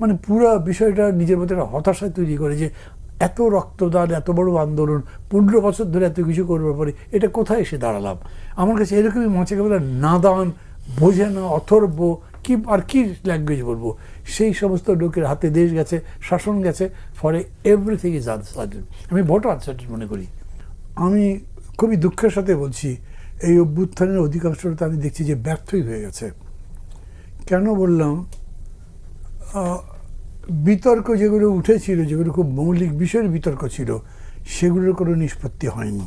মানে পুরো বিষয়টা নিজের মধ্যে একটা হতাশা তৈরি করে যে এত রক্তদান, এত বড় আন্দোলন, পনেরো বছর ধরে এত কিছু করবার পরে এটা কোথায় এসে দাঁড়ালাম? আমার কাছে এরকমই মাঝে বলে নাদান, বোঝে না, অথর্ব, কি আর কি ল্যাঙ্গুয়েজ বলব? সেই সমস্ত লোকের হাতে দেশ গেছে, শাসন গেছে, ফলে এভরিথিং ইজ আনসার্টেন আমি ভোট আনসার্টেন মনে করি। আমি খুবই দুঃখের সাথে বলছি, এই অভ্যুত্থানের অধিকাংশটা আমি দেখছি যে ব্যর্থই হয়ে গেছে। কেন বললাম? বিতর্ক যেগুলো উঠেছিল, যেগুলো খুব মৌলিক বিষয়ের বিতর্ক ছিল, সেগুলোর কোনো নিষ্পত্তি হয়নি।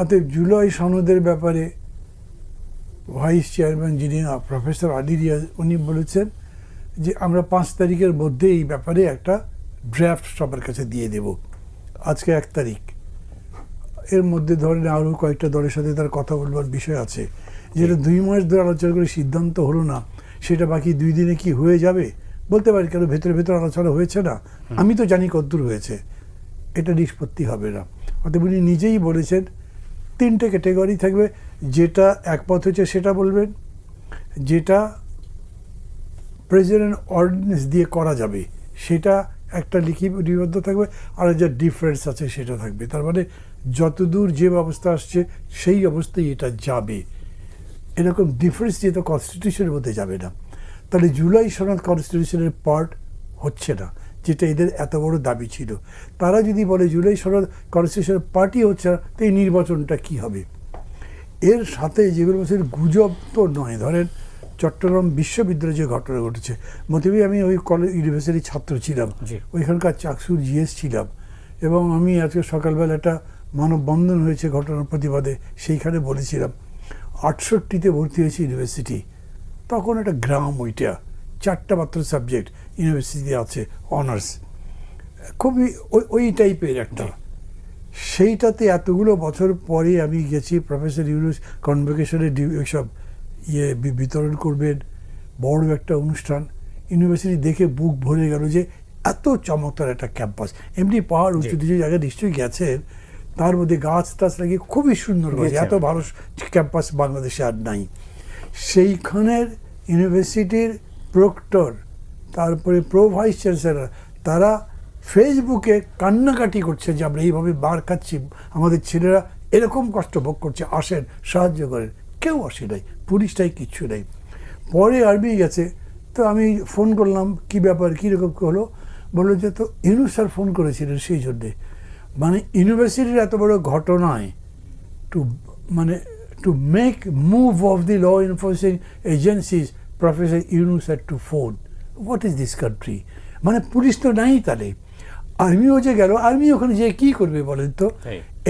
অতএব জুলাই সনদের ব্যাপারে ভাইস চেয়ারম্যান যিনি প্রফেসর আলী রিয়াজ, উনি বলেছেন যে আমরা পাঁচ তারিখের মধ্যে এই ব্যাপারে একটা ড্রাফট সবার কাছে দিয়ে দেব। আজকে এক তারিখ। এর মধ্যে ধরেন আরও কয়েকটা দলের সাথে তার কথা বলবার বিষয় আছে। যেটা দুই মাস ধরে আলোচনা করে সিদ্ধান্ত হলো না, সেটা বাকি দুই দিনে কি হয়ে যাবে? বলতে পারি কেন ভেতরে ভেতরে আলোচনা হয়েছে না? আমি তো জানি কদ্দূর হয়েছে। এটা নিষ্পত্তি হবে না। অতএব উনি নিজেই বলেছেন তিনটে ক্যাটেগরি থাকবে। যেটা একমত হয়েছে সেটা বলবেন যেটা প্রেসিডেন্ট অর্ডিন্যান্স দিয়ে করা যাবে সেটা একটা লিখিত থাকবে আর যা ডিফারেন্স আছে সেটা থাকবে। তার মানে যতদূর যে ব্যবস্থা আসছে সেই অবস্থায় এটা যাবে। এরকম ডিফারেন্স যেহেতু কনস্টিটিউশনের মধ্যে যাবে না। তাহলে জুলাই সনদ কনস্টিটিউশনের পার্ট হচ্ছে না যেটা এদের এত বড় দাবি ছিল। তারা যদি বলে জুলাই সনদ কনস্টিটিউশনের পার্টি হচ্ছে না তো এই নির্বাচনটা কী হবে? এর সাথে যেগুলো বলছেন গুজব তো নয়। ধরেন চট্টগ্রাম বিশ্ববিদ্যালয়ে যে ঘটনা ঘটেছে মতিবি আমি ওই কলেজ ইউনিভার্সিটির ছাত্র ছিলাম। ওইখানকার চাকসুর জিএস ছিলাম। এবং আমি আজকে সকালবেলা একটা মানববন্ধন হয়েছে ঘটনার প্রতিবাদে সেইখানে বলেছিলাম আটষট্টিতে ভর্তি হয়েছে ইউনিভার্সিটি তখন একটা গ্রাম ওইটা চারটা মাত্র সাবজেক্ট ইউনিভার্সিটিতে আছে অনার্স খুবই ওই- ওই টাইপের একটা। সেইটাতে এতগুলো বছর পরে আমি গেছি প্রফেসর ইউনুস কনভোকেশনের সব ইয়ে বিতরণ করবেন বড় একটা অনুষ্ঠান। ইউনিভার্সিটি দেখে বুক ভরে গেল যে এত চমৎকার একটা ক্যাম্পাস এমনি পাহাড় উঁচু কিছু জায়গায় নিশ্চয়ই গেছেন তার মধ্যে গাছ টাছ লাগিয়ে খুবই সুন্দর হয়েছে এত ভালো ক্যাম্পাস বাংলাদেশে আর নাই। সেইখানের ইউনিভার্সিটির প্রক্টর, তারপরে প্রো ভাইস চ্যান্সেলর তারা ফেসবুকে কান্নাকাটি করছে যে আমরা এইভাবে বার খাচ্ছি, আমাদের ছেলেরা এরকম কষ্ট ভোগ করছে, আসেন, সাহায্য করেন। কেউ আসে নাই, পুলিশটাই কিচ্ছু নেই। পরে আর্মি গেছে, তো আমি ফোন করলাম, কি ব্যাপার কীরকম হলো? বলল যে, তো ইউনুস স্যার ফোন করেছিলেন সেই জন্যে। মানে ইউনিভার্সিটির এত বড় ঘটনায় to মানে to make move of the law enforcing agencies professor Yunus had to phone what is this country মানে পুলিশ তো নাই তাহলে আর্মিও যে গেল আর্মি ওখানে যে কি করবে বলেন তো।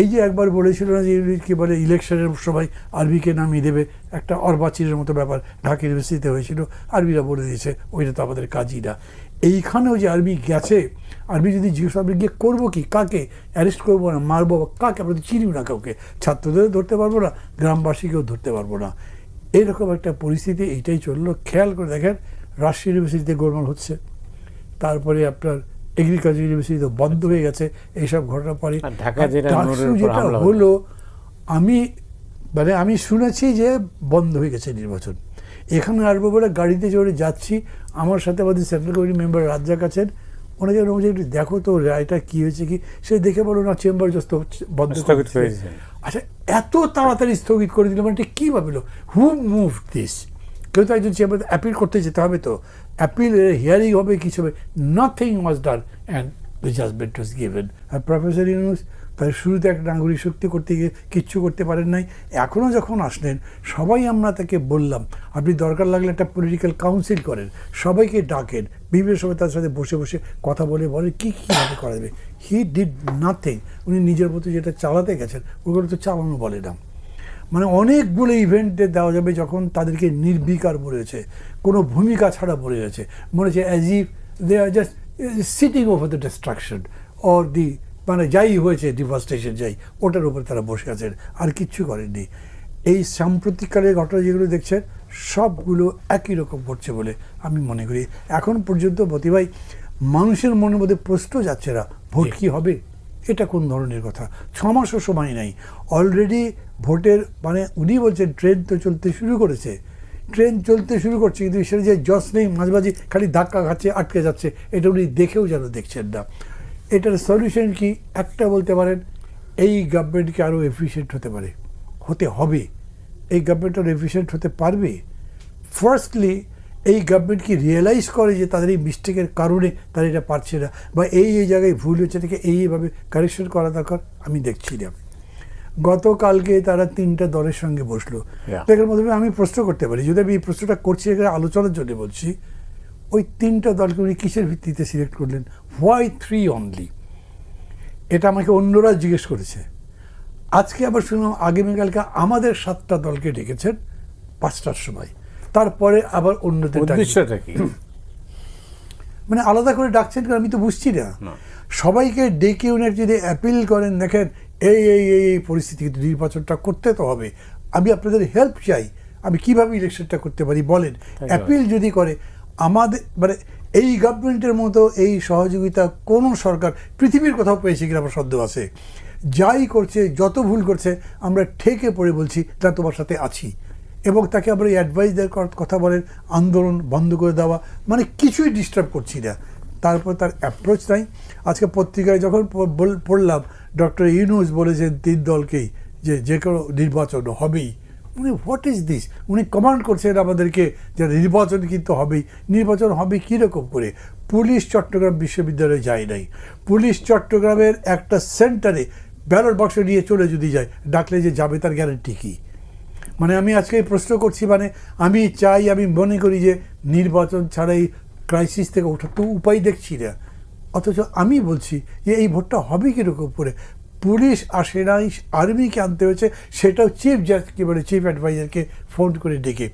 এই যে একবার বলেছিল না যে কি বলে, ইলেকশনের সময় আরবিকে নামিয়ে দেবে, একটা অর্বাচিরের মতো ব্যাপার ঢাকা ইউনিভার্সিটিতে হয়েছিল, আরবিরা বলে দিয়েছে, ওইটা তো আমাদের কাজই না। এইখানেও যে আরবি গেছে, আরবি যদি জিজ্ঞেস আপনি গিয়ে করব কি, কাকে? অ্যারেস্ট করব না, মারবো কাকে? আমরা চিনিও না কাউকে। ছাত্রদেরও ধরতে পারব না, গ্রামবাসীকেও ধরতে পারব না। এরকম একটা পরিস্থিতি, এইটাই চলল। খেয়াল করে দেখেন, রাজশাহী ইউনিভার্সিটিতে গোলমাল হচ্ছে। তারপরে আপনার এগ্রিকালচার ইউনিভার্সিটি তো বন্ধ হয়ে গেছে এইসব ঘটনা পরে। যেটা হলো। আমি মানে আমি শুনেছি যে বন্ধ হয়ে গেছে নির্বাচন। এখানে আসব বলে গাড়িতে চড়ে যাচ্ছি আমার সাথে আমাদের সেন্ট্রাল কমিটি মেম্বার রাজ্জাক আছেন ওনাকে বলছে একটু দেখো তো রায়টা কি হয়েছে কি। সে দেখে বলো না চেম্বার জাস্ট বন্ধ স্থগিত হয়েছে। আচ্ছা এত তাড়াতাড়ি স্থগিত করে দিল মানে কী ভাবিল হু মুভ দিস কেউ তো একজন চেম্বার অ্যাপিল করতে যেতে হবে তো। অ্যাপিল হিয়ারিং হবে কিছু হবে। Nothing was done and the judgement was given R professor Yunus তার শুরুতে একটা নাগরিক শক্তি করতে গিয়ে কিচ্ছু করতে পারেন নাই। এখনও যখন আসলেন, সবাই আমরা তাকে বললাম, আপনি দরকার লাগলে একটা পলিটিক্যাল কাউন্সিল করেন। সবাইকে ডাকেন। বিভিন্ন সময় তার সাথে বসে বসে কথা বলে বলে কী কীভাবে করা যাবে? হি ডিড নাথিং উনি নিজের মতো যেটা চালাতে গেছেন, ওগুলো তো চালানো বলে না। মানে অনেকগুলো ইভেন্টে দেওয়া যাবে যখন তাদেরকে নির্বিকার বলেছে কোনো ভূমিকা ছাড়া বলে গেছে মনে হচ্ছে as if they are just sitting over the destruction or the মানে যাই হয়েছে ডিভাস্টেশন যাই ওটার উপর তারা বসে আছেন আর কিচ্ছু করেননি। এই সাম্প্রতিককালের ঘটনা যেগুলো দেখছেন সবগুলো একই রকম ঘটছে বলে আমি মনে করি। এখন পর্যন্ত মতিভাই মানুষের মনের মধ্যে প্রশ্ন যাচ্ছে না ভোট কি হবে? এটা কোন ধরনের কথা? ছ মাসও সময় নাই। অলরেডি ভোটের মানে উনি বলছেন ট্রেন তো চলতে শুরু করেছে। ট্রেন চলতে শুরু করছে, কিন্তু সেটা যে জস নেই মাঝে খালি ধাক্কা খাচ্ছে, আটকে যাচ্ছে, এটা উনি দেখেও যেন দেখছেন না। এটার সলিউশন কি? একটা বলতে পারেন, এই গভর্নমেন্টকে আরও এফিসিয়েন্ট হতে পারে, হতে হবে। এই গভর্নমেন্ট আরও এফিসিয়েন্ট হতে পারবে? ফার্স্টলি এই গভর্নমেন্ট কি রিয়েলাইজ করে যে তাদের এই মিস্টেকের কারণে তারা এটা পারছে না? বা এই এই জায়গায় ভুল হচ্ছে থেকে এইভাবে কারেকশন করা দরকার? আমি দেখছি না। গতকালকে তারা তিনটা দলের সঙ্গে বসল. দেখার মাধ্যমে আমি প্রশ্ন করতে পারি যদি আমি এই প্রশ্নটা করছি এখানে আলোচনার জন্য বলছি ওই তিনটা দলকে উনি কিসের ভিত্তিতে সিলেক্ট করলেন? হোয়াই থ্রি অনলি এটা আমাকে অন্যরা জিজ্ঞেস করেছে। আজকে আবার শুনলাম আগামীকালকে আমাদের সাতটা দলকে ডেকেছেন পাঁচটার সময়। তারপরে আবার অন্যদের ডাকবেন। উদ্দেশ্যটা কি? মানে আলাদা করে ডাকছেন কারণ আমি তো বুঝছি না। না। সবাইকে ডেকে উনি যদি অ্যাপিল করেন দেখেন এই এই এই এই পরিস্থিতি কিন্তু নির্বাচনটা করতে তো হবে। আমি আপনাদের হেল্প চাই। আমি কীভাবে ইলেকশনটা করতে পারি বলেন। অ্যাপিল যদি করে আমাদের মানে এই গভর্নমেন্টের মতো এই সহযোগিতা কোনো সরকার পৃথিবীর কোথাও পেয়েছে কিনা আমার সন্দেহ আছে। যাই করছে যত ভুল করছে আমরা ঠেকে পড়ে বলছি তা তোমার সাথে আছি। এবং তাকে আমরা অ্যাডভাইস দেওয়ার কথা বলেন, আন্দোলন বন্ধ করে দেওয়া মানে কিছুই ডিস্টার্ব করছি না। তারপর তার অ্যাপ্রোচ নাই। আজকে পত্রিকায় যখন পড়লাম ডক্টর ইউনুস বলেছেন তিন দলকেই যে যে কোনো নির্বাচন হবেই। উনি হোয়াট ইজ দিস উনি কমান্ড করছেন আমাদেরকে যে নির্বাচন কিন্তু হবেই। নির্বাচন হবে কীরকম করে? পুলিশ চট্টগ্রাম বিশ্ববিদ্যালয়ে যায় নাই। পুলিশ চট্টগ্রামের একটা সেন্টারে ব্যালট বাক্স নিয়ে চলে যদি যায়, ডাকলে যে যাবে তার গ্যারান্টি কী? মানে আমি আজকে প্রশ্ন করছি মানে আমি চাই, আমি মনে করি যে নির্বাচন ছাড়াই ক্রাইসিস থেকে ওঠার তো উপায় দেখছি না। অথচ আমি বলছি যে এই ভোটটা হবে কীরকম করে? পুলিশ আর সেনাই আর্মিকে আনতে হয়েছে, সেটাও চিফ জাজকে মানে চিফ অ্যাডভাইজারকে ফোন করে ডেকে।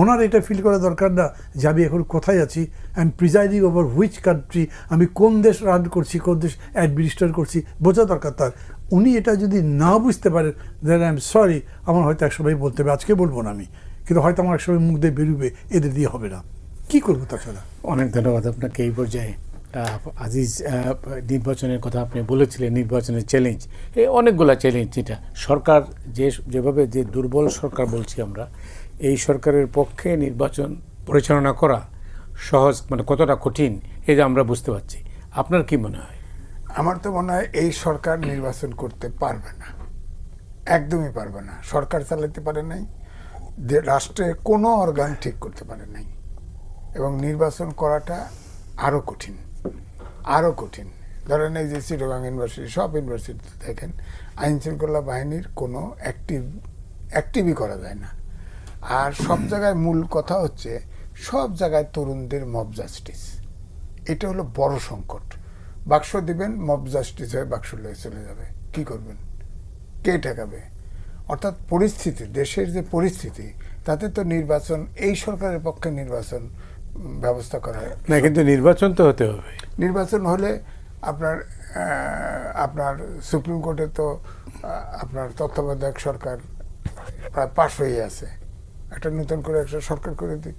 ওনার এটা ফিল করা দরকার না যে আমি এখন কোথায় আছি I presiding over which country আমি কোন দেশ রান করছি, কোন দেশ অ্যাডমিনিস্ট্রেট করছি, বোঝা দরকার তার। উনি এটা যদি না বুঝতে পারেন দেন আই এম সরি আমার হয়তো একসময় বলতে হবে, আজকে বলব না আমি। কিন্তু হয়তো আমার একসময় মুখ দিয়ে বেরোবে, এদের দিয়ে হবে না। কী করব তাছাড়া? অনেক ধন্যবাদ আপনাকে এই পর্যায়ে। আজিজ নির্বাচনের কথা আপনি বলেছিলেন, নির্বাচনের চ্যালেঞ্জ এই অনেকগুলা চ্যালেঞ্জ যেটা সরকার যে, যেভাবে যে দুর্বল সরকার বলছি আমরা, এই সরকারের পক্ষে নির্বাচন পরিচালনা করা সহজ মানে কতটা কঠিন এটা আমরা বুঝতে পারছি। আপনার কি মনে হয়? আমার তো মনে হয় এই সরকার নির্বাচন করতে পারবে না। একদমই পারবে না। সরকার চালাতে পারে নাই, যে রাষ্ট্রে কোনো অর্গান ঠিক করতে পারে নাই। এবং নির্বাচন করাটা আরও কঠিন আরও কঠিন। ধরেন এই যে চিটগাং ইউনিভার্সিটি, সব ইউনিভার্সিটিতে দেখেন, আইন শৃঙ্খলা বাহিনীর কোনো অ্যাক্টিভ অ্যাক্টিভই করা যায় না। আর সব জায়গায় মূল কথা হচ্ছে, সব জায়গায় তরুণদের মব জাস্টিস এটা হলো বড় সংকট। বাক্স দিবেন মব জাস্টিস হয়ে বাক্স লয়ে চলে যাবে। কি করবেন? কে ঠেকাবে? অর্থাৎ পরিস্থিতি দেশের যে পরিস্থিতি তাতে তো নির্বাচন এই সরকারের পক্ষে নির্বাচন ব্যবস্থা করা হয়। না কিন্তু নির্বাচন তো হতে হবে। নির্বাচন হলে আপনার আপনার সুপ্রিম কোর্টে তো আপনার তত্ত্বাবধায়ক সরকার প্রায় পাশ হয়ে আছে। একটা নতুন করে একটা সরকার করে দিক।